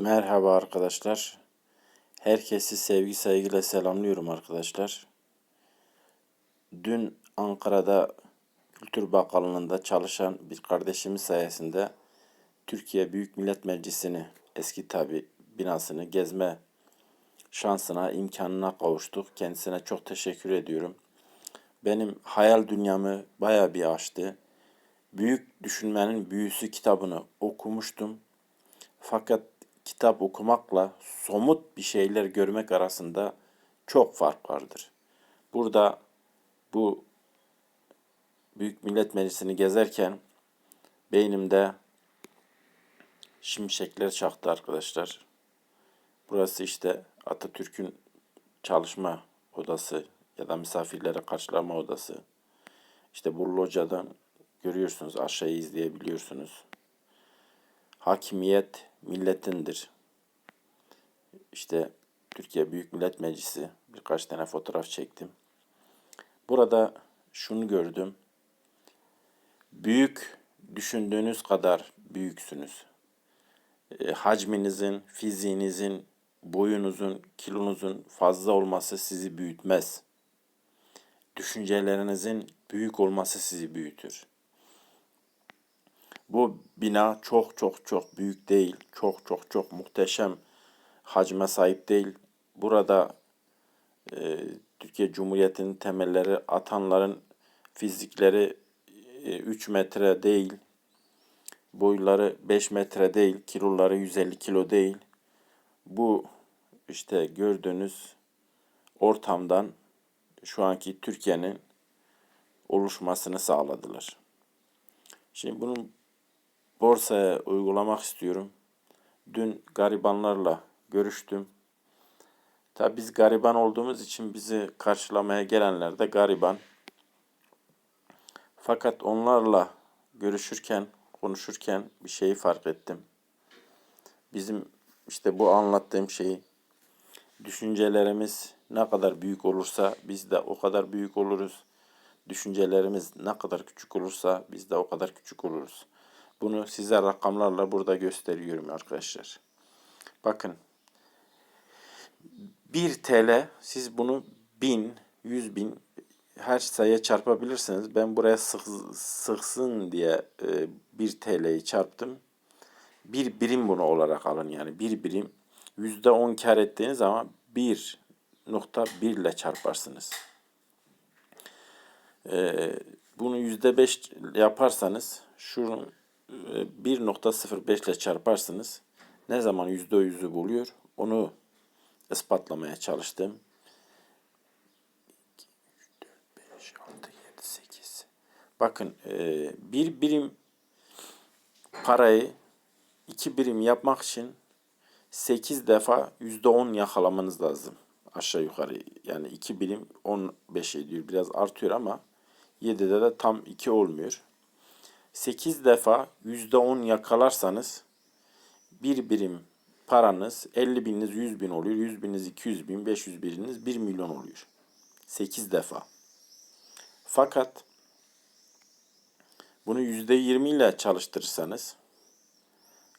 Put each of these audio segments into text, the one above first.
Merhaba arkadaşlar. Herkesi sevgi saygıyla selamlıyorum arkadaşlar. Dün Ankara'da Kültür Bakanlığı'nda çalışan bir kardeşimiz sayesinde Türkiye Büyük Millet Meclisi'ni eski tabi binasını gezme şansına, imkanına kavuştuk. Kendisine çok teşekkür ediyorum. Benim hayal dünyamı baya bir açtı. Büyük Düşünmenin Büyüsü kitabını okumuştum. Fakat kitap okumakla somut bir şeyler görmek arasında çok fark vardır. Burada bu Büyük Millet Meclisi'ni gezerken beynimde şimşekler çaktı arkadaşlar. Burası işte Atatürk'ün çalışma odası ya da misafirlere karşılama odası. İşte bu locadan görüyorsunuz aşağıyı izleyebiliyorsunuz. Hakimiyet milletindir. İşte Türkiye Büyük Millet Meclisi birkaç tane fotoğraf çektim. Burada şunu gördüm. Büyük düşündüğünüz kadar büyüksünüz. E, hacminizin, fiziğinizin, boyunuzun, kilonuzun fazla olması sizi büyütmez. Düşüncelerinizin büyük olması sizi büyütür. Bu bina çok çok çok büyük değil. Çok çok çok muhteşem hacme sahip değil. Burada e, Türkiye Cumhuriyeti'nin temelleri atanların fizikleri e, 3 metre değil. Boyları 5 metre değil. Kiloları 150 kilo değil. Bu işte gördüğünüz ortamdan şu anki Türkiye'nin oluşmasını sağladılar. Şimdi bunun borsaya uygulamak istiyorum. Dün garibanlarla görüştüm. Tabi biz gariban olduğumuz için bizi karşılamaya gelenler de gariban. Fakat onlarla görüşürken, konuşurken bir şeyi fark ettim. Bizim işte bu anlattığım şeyi düşüncelerimiz ne kadar büyük olursa biz de o kadar büyük oluruz. Düşüncelerimiz ne kadar küçük olursa biz de o kadar küçük oluruz. Bunu size rakamlarla burada gösteriyorum arkadaşlar. Bakın 1 TL siz bunu 1000, 100 bin her sayıya çarpabilirsiniz. Ben buraya sık, sıksın diye e, 1 TL'yi çarptım. Bir birim bunu olarak alın yani bir birim. %10 kar ettiğiniz zaman 1.1 ile çarparsınız. Ee, bunu %5 yaparsanız şunun 1.05 ile çarparsınız. Ne zaman %100'ü buluyor onu ispatlamaya çalıştım. 2, 3, 4, 5, 6, 7, 8. Bakın e, bir birim parayı iki birim yapmak için 8 defa %10 yakalamanız lazım. Aşağı yukarı yani 2 birim 15 ediyor. Biraz artıyor ama 7'de de tam 2 olmuyor. 8 defa %10 yakalarsanız bir birim paranız 50 bininiz 100 bin oluyor. 100 bininiz 200 bin, 500 bininiz 1 milyon oluyor. 8 defa. Fakat bunu %20 ile çalıştırırsanız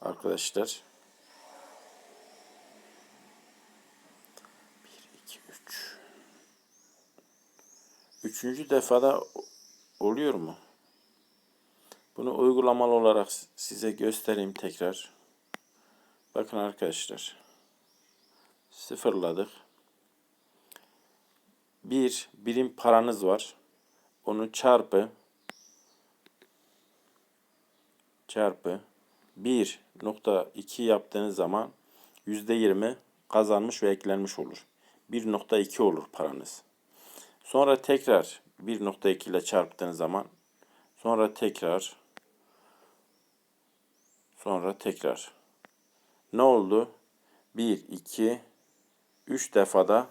arkadaşlar 1, 2, 3 Üçüncü defada oluyor mu? Bunu uygulamalı olarak size göstereyim tekrar. Bakın arkadaşlar. Sıfırladık. Bir birim paranız var. Onu çarpı çarpı 1.2 yaptığınız zaman %20 kazanmış ve eklenmiş olur. 1.2 olur paranız. Sonra tekrar 1.2 ile çarptığınız zaman sonra tekrar Sonra tekrar. Ne oldu? 1, 2, 3 defada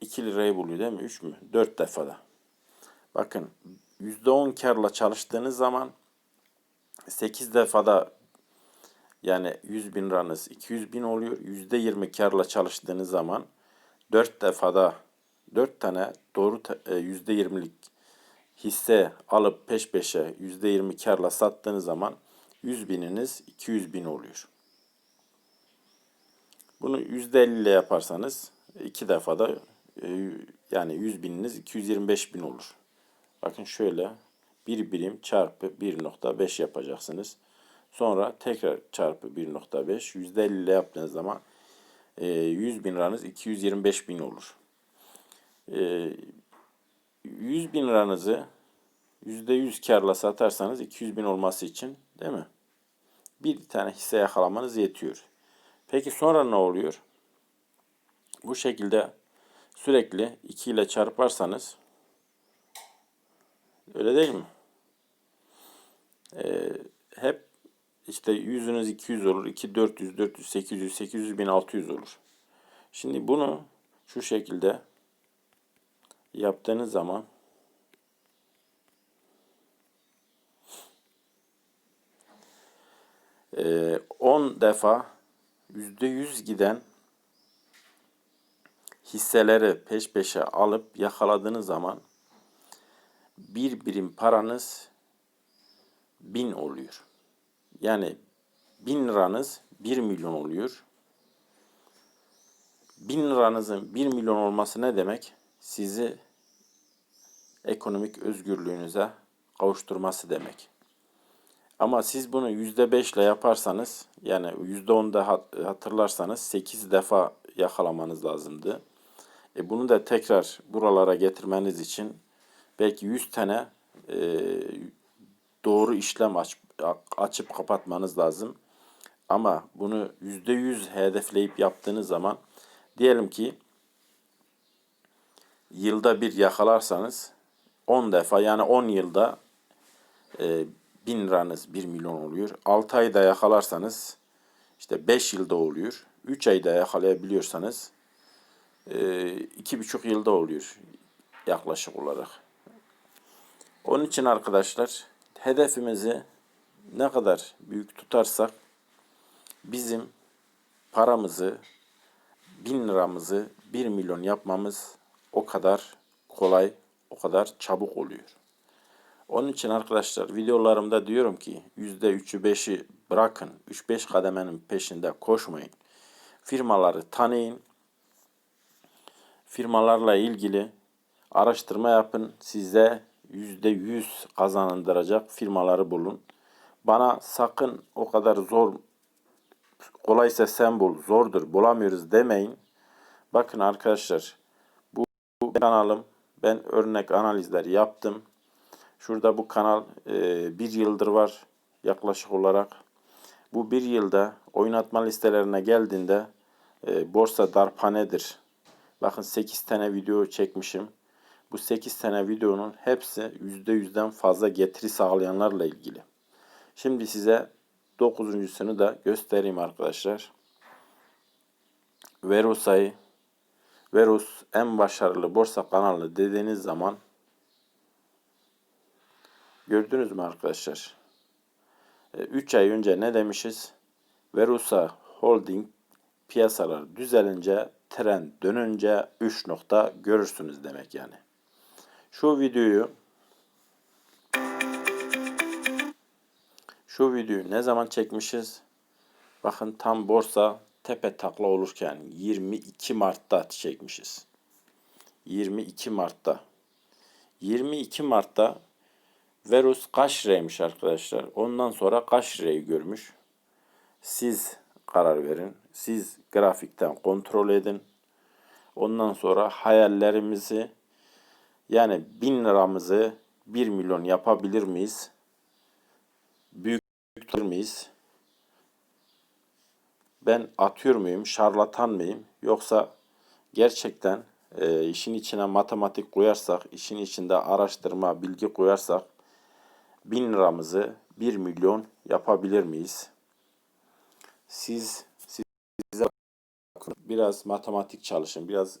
2 lirayı buluyor değil mi? 3 mü? 4 defada. Bakın %10 karla çalıştığınız zaman 8 defada yani 100 bin liranız 200 bin oluyor. %20 karla çalıştığınız zaman 4 defada 4 tane doğru %20'lik hisse alıp peş peşe %20 karla sattığınız zaman 100 bininiz 200 bin oluyor. Bunu %50 ile yaparsanız iki defada e, yani 100 bininiz 225 bin olur. Bakın şöyle bir birim çarpı 1.5 yapacaksınız. Sonra tekrar çarpı 1.5 %50 ile yaptığınız zaman e, 100 bin liranız 225 bin olur. E, 100 bin liranızı %100 karla satarsanız 200 bin olması için değil mi? Bir tane hisse yakalamanız yetiyor. Peki sonra ne oluyor? Bu şekilde sürekli 2 ile çarparsanız öyle değil mi? Ee, hep işte yüzünüz 200 olur. 2 400, 400, 800, 800, 1600 olur. Şimdi bunu şu şekilde yaptığınız zaman e, 10 defa %100 giden hisseleri peş peşe alıp yakaladığınız zaman bir birim paranız bin oluyor. Yani bin liranız bir milyon oluyor. Bin liranızın bir milyon olması ne demek? Sizi ekonomik özgürlüğünüze kavuşturması demek. Ama siz bunu yüzde beşle yaparsanız yani yüzde onda hatırlarsanız sekiz defa yakalamanız lazımdı. E bunu da tekrar buralara getirmeniz için belki yüz tane e, doğru işlem aç, açıp kapatmanız lazım. Ama bunu yüzde yüz hedefleyip yaptığınız zaman diyelim ki yılda bir yakalarsanız 10 defa yani 10 yılda e, 1000 liranız 1 milyon oluyor. 6 ayda yakalarsanız işte 5 yılda oluyor. 3 ayda yakalayabiliyorsanız e, iki buçuk yılda oluyor yaklaşık olarak. Onun için arkadaşlar hedefimizi ne kadar büyük tutarsak bizim paramızı bin liramızı bir milyon yapmamız o kadar kolay, o kadar çabuk oluyor. Onun için arkadaşlar videolarımda diyorum ki yüzde üçü beşi bırakın. 3-5 kademenin peşinde koşmayın. Firmaları tanıyın. Firmalarla ilgili araştırma yapın. Size yüzde yüz kazandıracak firmaları bulun. Bana sakın o kadar zor kolaysa sen bul, zordur, bulamıyoruz demeyin. Bakın arkadaşlar bu kanalım ben örnek analizler yaptım. Şurada bu kanal e, bir yıldır var yaklaşık olarak. Bu bir yılda oynatma listelerine geldiğinde e, borsa darpanedir. Bakın 8 tane video çekmişim. Bu 8 tane videonun hepsi %100'den fazla getiri sağlayanlarla ilgili. Şimdi size 9.sunu da göstereyim arkadaşlar. Verosa'yı Veros en başarılı borsa kanalı dediğiniz zaman Gördünüz mü arkadaşlar? 3 e, ay önce ne demişiz? Verusa Holding piyasalar düzelince, trend dönünce 3 nokta görürsünüz demek yani. Şu videoyu şu videoyu ne zaman çekmişiz? Bakın tam borsa tepe takla olurken 22 Mart'ta çekmişiz. 22 Mart'ta. 22 Mart'ta Verus kaç liraymış arkadaşlar? Ondan sonra lirayı görmüş? Siz karar verin. Siz grafikten kontrol edin. Ondan sonra hayallerimizi yani bin liramızı bir milyon yapabilir miyiz? Büyük miyiz? Ben atıyor muyum, şarlatan mıyım? Yoksa gerçekten e, işin içine matematik koyarsak, işin içinde araştırma, bilgi koyarsak bin liramızı 1 milyon yapabilir miyiz? Siz, siz size biraz matematik çalışın, biraz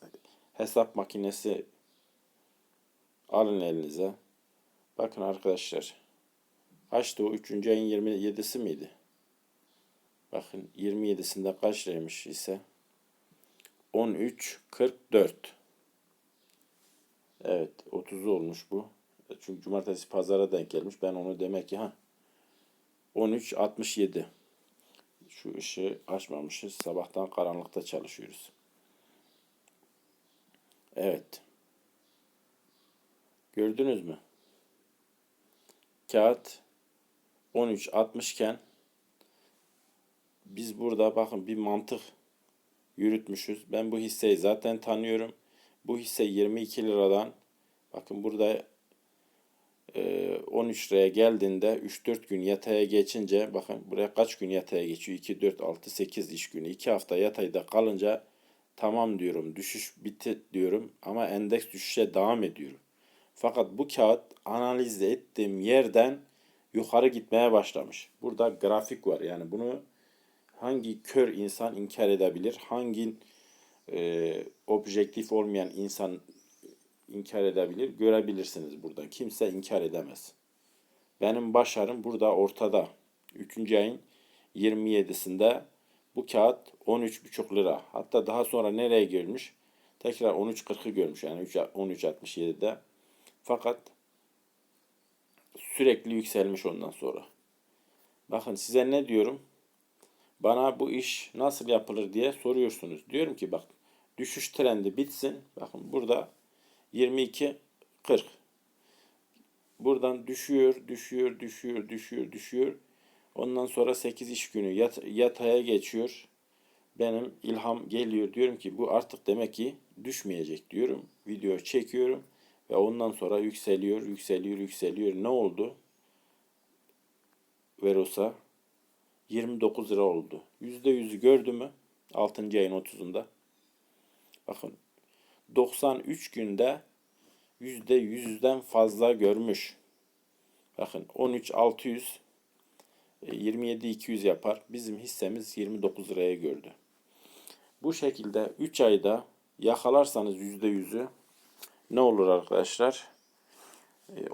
hesap makinesi alın elinize. Bakın arkadaşlar. Kaçtı o? 3. ayın 27'si miydi? Bakın 27'sinde kaç liraymış ise 13.44 Evet 30 olmuş bu. Çünkü cumartesi pazara denk gelmiş. Ben onu demek ki ha 13.67. Şu ışığı açmamışız. Sabahtan karanlıkta çalışıyoruz. Evet. Gördünüz mü? Kağıt 13.60 iken biz burada bakın bir mantık yürütmüşüz. Ben bu hisseyi zaten tanıyorum. Bu hisse 22 liradan bakın burada e, 13 liraya geldiğinde 3-4 gün yataya geçince bakın buraya kaç gün yataya geçiyor? 2, 4, 6, 8 iş günü. 2 hafta yatayda kalınca tamam diyorum düşüş bitti diyorum ama endeks düşüşe devam ediyor. Fakat bu kağıt analiz ettiğim yerden yukarı gitmeye başlamış. Burada grafik var yani bunu hangi kör insan inkar edebilir? Hangi e, objektif olmayan insan inkar edebilir? Görebilirsiniz buradan. Kimse inkar edemez. Benim başarım burada ortada. 3. ayın 27'sinde bu kağıt 13,5 lira. Hatta daha sonra nereye gelmiş? Tekrar 13.40'ı görmüş yani 13.67'de. Fakat sürekli yükselmiş ondan sonra. Bakın size ne diyorum? Bana bu iş nasıl yapılır diye soruyorsunuz. Diyorum ki bak düşüş trendi bitsin. Bakın burada 22 40. Buradan düşüyor, düşüyor, düşüyor, düşüyor, düşüyor. Ondan sonra 8 iş günü yat, yataya geçiyor. Benim ilham geliyor. Diyorum ki bu artık demek ki düşmeyecek diyorum. Video çekiyorum ve ondan sonra yükseliyor, yükseliyor, yükseliyor. Ne oldu? Verosa 29 lira oldu. %100'ü gördü mü? 6. ayın 30'unda. Bakın 93 günde %100'den fazla görmüş. Bakın 13 600 27 200 yapar. Bizim hissemiz 29 liraya gördü. Bu şekilde 3 ayda yakalarsanız %100'ü ne olur arkadaşlar?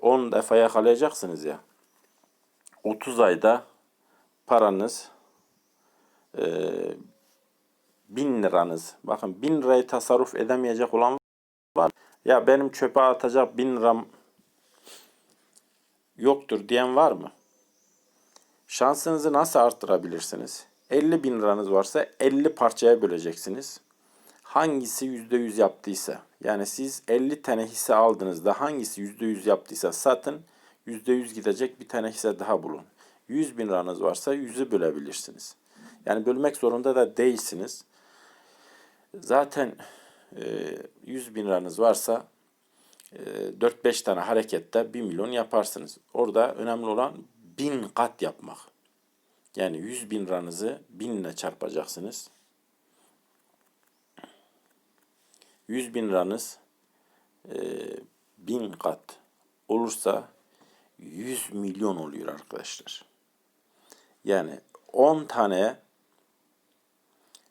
10 defa yakalayacaksınız ya. 30 ayda paranız e, 1000 liranız. Bakın 1000 lirayı tasarruf edemeyecek olan var. Ya benim çöpe atacak 1000 liram yoktur diyen var mı? Şansınızı nasıl arttırabilirsiniz? 50 bin liranız varsa 50 parçaya böleceksiniz. Hangisi %100 yaptıysa yani siz 50 tane hisse aldığınızda hangisi %100 yaptıysa satın %100 gidecek bir tane hisse daha bulun. 100 bin liranız varsa 100'ü bölebilirsiniz. Yani bölmek zorunda da değilsiniz. Zaten e, 100 bin liranız varsa e, 4-5 tane harekette 1 milyon yaparsınız. Orada önemli olan 1000 kat yapmak. Yani 100 bin liranızı 1000 ile çarpacaksınız. 100 bin liranız e, 1000 kat olursa 100 milyon oluyor arkadaşlar. Yani 10 tane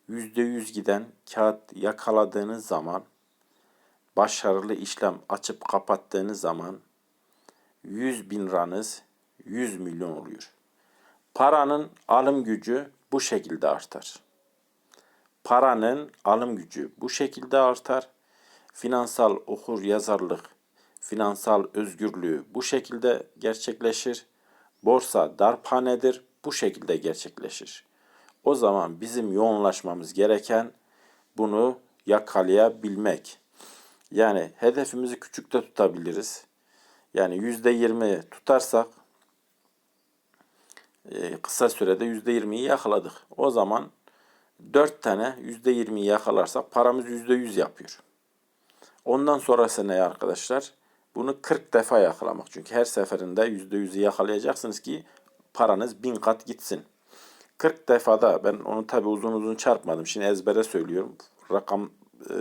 %100 giden kağıt yakaladığınız zaman başarılı işlem açıp kapattığınız zaman 100 bin liranız 100 milyon oluyor. Paranın alım gücü bu şekilde artar. Paranın alım gücü bu şekilde artar. Finansal okur yazarlık, finansal özgürlüğü bu şekilde gerçekleşir. Borsa darphanedir bu şekilde gerçekleşir. O zaman bizim yoğunlaşmamız gereken bunu yakalayabilmek. Yani hedefimizi küçükte tutabiliriz. Yani yüzde yirmi tutarsak e, kısa sürede yüzde yirmiyi yakaladık. O zaman dört tane yüzde yirmiyi yakalarsak paramız yüzde yüz yapıyor. Ondan sonrası ne arkadaşlar? Bunu 40 defa yakalamak. Çünkü her seferinde yüzde yüzü yakalayacaksınız ki paranız bin kat gitsin. 40 defada ben onu tabi uzun uzun çarpmadım. Şimdi ezbere söylüyorum. Rakam e,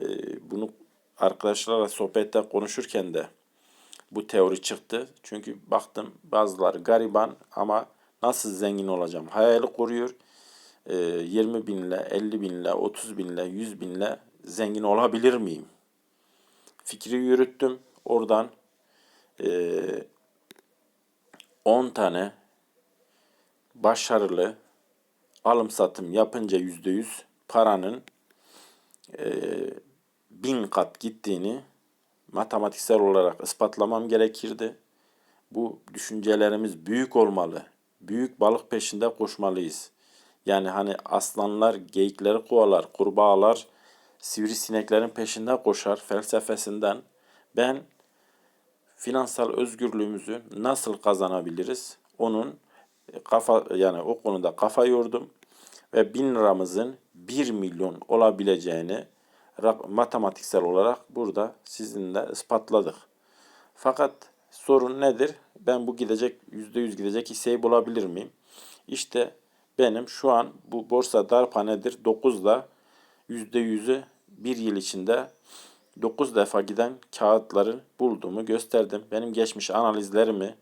e, bunu arkadaşlarla sohbette konuşurken de bu teori çıktı. Çünkü baktım bazıları gariban ama nasıl zengin olacağım hayali kuruyor. E, 20 binle, 50 binle, 30 binle, 100 binle zengin olabilir miyim? Fikri yürüttüm. Oradan e, 10 tane başarılı alım satım yapınca yüzde yüz paranın e, bin kat gittiğini matematiksel olarak ispatlamam gerekirdi. Bu düşüncelerimiz büyük olmalı. büyük balık peşinde koşmalıyız. Yani hani aslanlar geyikleri kovalar, kurbağalar sivrisineklerin peşinde koşar felsefesinden ben finansal özgürlüğümüzü nasıl kazanabiliriz? Onun e, kafa yani o konuda kafa yordum ve bin liramızın 1 milyon olabileceğini matematiksel olarak burada sizinle ispatladık. Fakat sorun nedir? Ben bu gidecek %100 gidecek hisseyi bulabilir miyim? İşte benim şu an bu borsa darpanedir 9'da %100'ü bir yıl içinde 9 defa giden kağıtları bulduğumu gösterdim. Benim geçmiş analizlerimi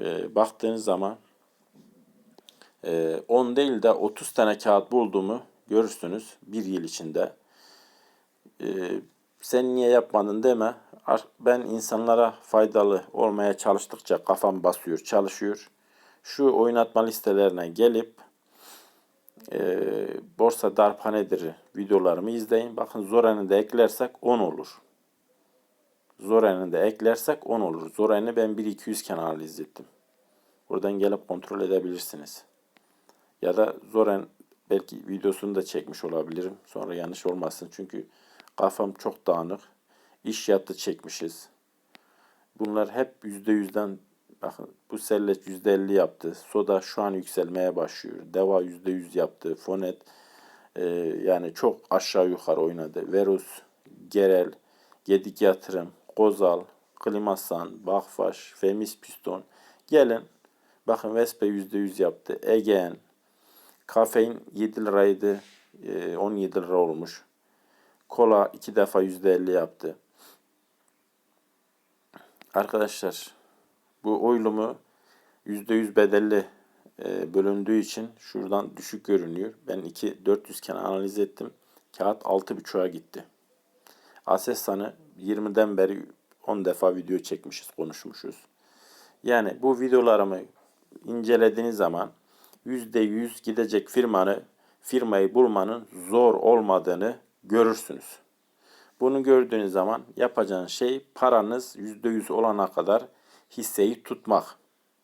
e, baktığınız zaman e, 10 değil de 30 tane kağıt bulduğumu görürsünüz bir yıl içinde. E, sen niye yapmadın deme. Ben insanlara faydalı olmaya çalıştıkça kafam basıyor, çalışıyor. Şu oynatma listelerine gelip e, borsa darphanedir videolarımı izleyin. Bakın Zoren'i de eklersek 10 olur. Zoren'i de eklersek 10 olur. Zoren'i ben 1-200 iken analiz ettim. Buradan gelip kontrol edebilirsiniz. Ya da Zoren belki videosunu da çekmiş olabilirim. Sonra yanlış olmasın. Çünkü kafam çok dağınık. İş yatı çekmişiz. Bunlar hep %100'den bakın bu sellet %50 yaptı. Soda şu an yükselmeye başlıyor. Deva %100 yaptı. Fonet e, yani çok aşağı yukarı oynadı. Verus, Gerel, Gedik Yatırım, Kozal, Klimasan, Bakfaş, Femis Piston. Gelin bakın Vespe %100 yaptı. Egean, Kafein 7 liraydı. e, 17 lira olmuş. Kola iki defa %50 yaptı. Arkadaşlar bu oylumu %100 bedelli e, bölündüğü için şuradan düşük görünüyor. Ben 2 400 iken analiz ettim. Kağıt 6.5'a gitti. Aselsan'ı 20'den beri 10 defa video çekmişiz, konuşmuşuz. Yani bu videolarımı incelediğiniz zaman %100 gidecek firmanı, firmayı bulmanın zor olmadığını görürsünüz. Bunu gördüğünüz zaman yapacağınız şey paranız %100 olana kadar hisseyi tutmak.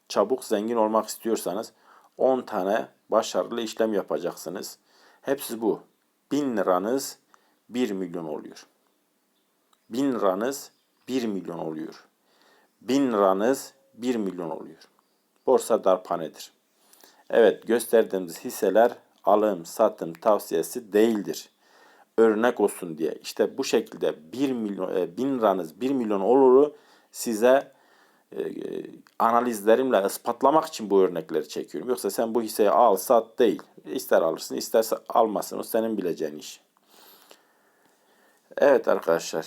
Çabuk zengin olmak istiyorsanız 10 tane başarılı işlem yapacaksınız. Hepsi bu. 1000 liranız 1 milyon oluyor. 1000 liranız 1 milyon oluyor. 1000 liranız 1 milyon oluyor. Borsa darpanedir. Evet gösterdiğimiz hisseler alım satım tavsiyesi değildir. Örnek olsun diye. İşte bu şekilde 1 milyon, e, 1000 liranız 1 milyon oluru size e, analizlerimle ispatlamak için bu örnekleri çekiyorum. Yoksa sen bu hisseyi al sat değil. İster alırsın isterse almasın. O senin bileceğin iş. Evet arkadaşlar.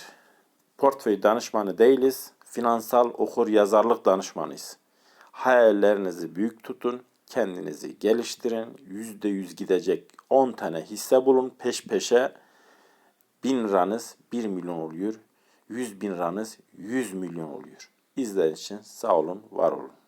Portföy danışmanı değiliz. Finansal okur yazarlık danışmanıyız. Hayallerinizi büyük tutun. Kendinizi geliştirin. %100 gidecek 10 tane hisse bulun peş peşe. 1000 liranız 1 milyon oluyor. 100 bin liranız 100 milyon oluyor. İzlediğiniz için sağ olun, var olun.